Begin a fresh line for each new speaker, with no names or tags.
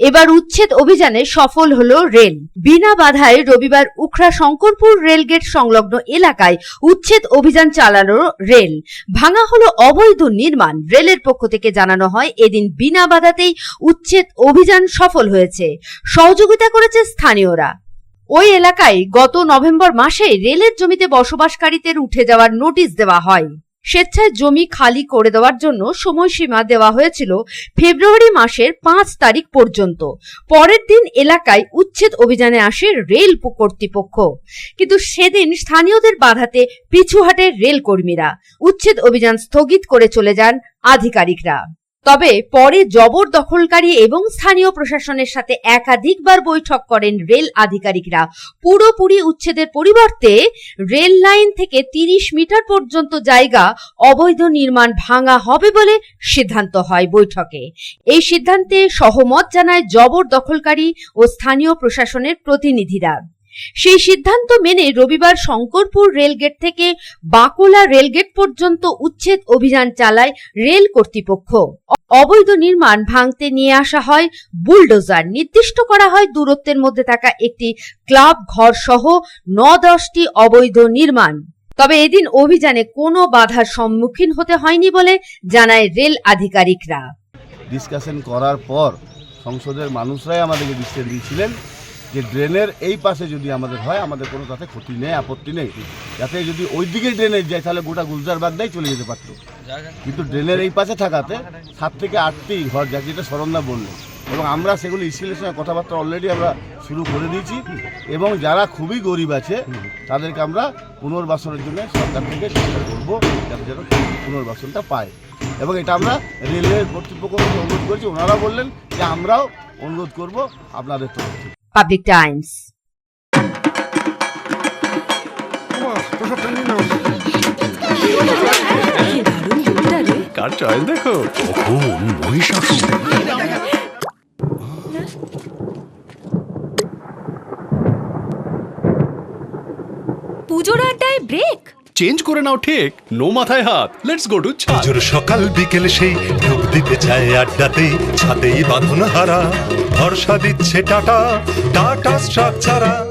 এবার উচ্ছেদ অভিযানে সফল হলো রেল। বিনা বাধায় রবিবার উখড়া শঙ্করপুর রেলগেট সংলগ্ন এলাকায় উচ্ছেদ অভিযান চালালো রেল। ভাঙা হলো অবৈধ নির্মাণ, রেলের পক্ষ থেকে জানানো হয়, এদিন বিনা বাধাতেই উচ্ছেদ অভিযান সফল হয়েছে। সহযোগিতা করেছে স্থানীয়রা। ওই এলাকায় গত নভেম্বর মাসে রেলের জমিতে বসবাসকারীদের উঠে যাওয়ার নোটিশ দেওয়া হয়। স্বেচ্ছায় জমি খালি করে দেওয়ার জন্য সময়সীমা দেওয়া হয়েছিল ফেব্রুয়ারি মাসের পাঁচ তারিখ পর্যন্ত। পরের দিন এলাকায় উচ্ছেদ অভিযানে আসে রেল কর্তৃপক্ষ। কিন্তু সেদিন স্থানীয়দের বাধাতে পিছু হাটে রেল কর্মীরা উচ্ছেদ অভিযান স্থগিত করে চলে যান আধিকারিকরা। তবে পরে জবরদখলকারী এবং স্থানীয় প্রশাসনের সাথে একাধিকবার বৈঠক করেন রেল আধিকারিকরা। পুরোপুরি উচ্ছেদের পরিবর্তে রেল লাইন থেকে তিরিশ মিটার পর্যন্ত জায়গা অবৈধ নির্মাণ ভাঙা হবে বলে সিদ্ধান্ত হয় বৈঠকে। এই সিদ্ধান্তে সহমত জানায় জবরদখলকারী ও স্থানীয় প্রশাসনের প্রতিনিধিরা। সেই সিদ্ধান্ত মেনে রবিবার শঙ্করপুর রেলগেট থেকে বাকুলা রেলগেট পর্যন্ত উচ্ছেদ অভিযান চালায় রেল কর্তৃপক্ষ। অবৈধ নির্মাণ ভাঙতে নিয়ে আসা হয় বুলডোজার। নির্দিষ্ট করা হয় দূরত্বের মধ্যে থাকা একটি ক্লাব ঘর সহ ন দশটি অবৈধ নির্মাণ। তবে এদিন অভিযানে কোনো বাধার সম্মুখীন হতে হয়নি বলে জানায় রেল আধিকারিকরা।
ডিসকাশন করার পর সংসদের মানুষরাই আমাদেরকে দৃষ্টি দিয়েছিলেন। যে ড্রেনের এই পাশে যদি আমাদের হয়, আমাদের কোনো তাতে ক্ষতি নেই, আপত্তি নেই। যাতে যদি ওই দিকে ড্রেনের যায়, তাহলে গোটা গুলজার বাগদাই চলে যেতে পারতো। কিন্তু ড্রেনের এই পাশে থাকাতে সাত থেকে আটটি ঘর যা যেটা সরঞ্জাম বলল এবং আমরা সেগুলো স্কুলের সঙ্গে কথাবার্তা অলরেডি আমরা শুরু করে দিয়েছি, এবং যারা খুবই গরিব আছে, তাদেরকে আমরা পুনর্বাসনের জন্য সরকার থেকে চেষ্টা করব, যাতে যেন পুনর্বাসনটা পায়। এবং এটা আমরা রেলের কর্তৃপক্ষকে অনুরোধ করেছি। ওনারা বললেন যে আমরাও অনুরোধ করব আপনাদের তরফ থেকে।
পাবলিক টাইমস
কার চয়েস দেখো? কখন? মহিষাসুর
পুজোর আড্ডায় ব্রেক
চেঞ্জ করে নাও ঠিক। নো মাথায় হাত। লেটস গো টু
পুজোর সকাল বিকেল সেই ডুব দিতে চায় আড্ডাতেই ছাতেই বাঁধন হারা। ভরসা দিচ্ছে টাটা টাটা স্ট্রাকচারা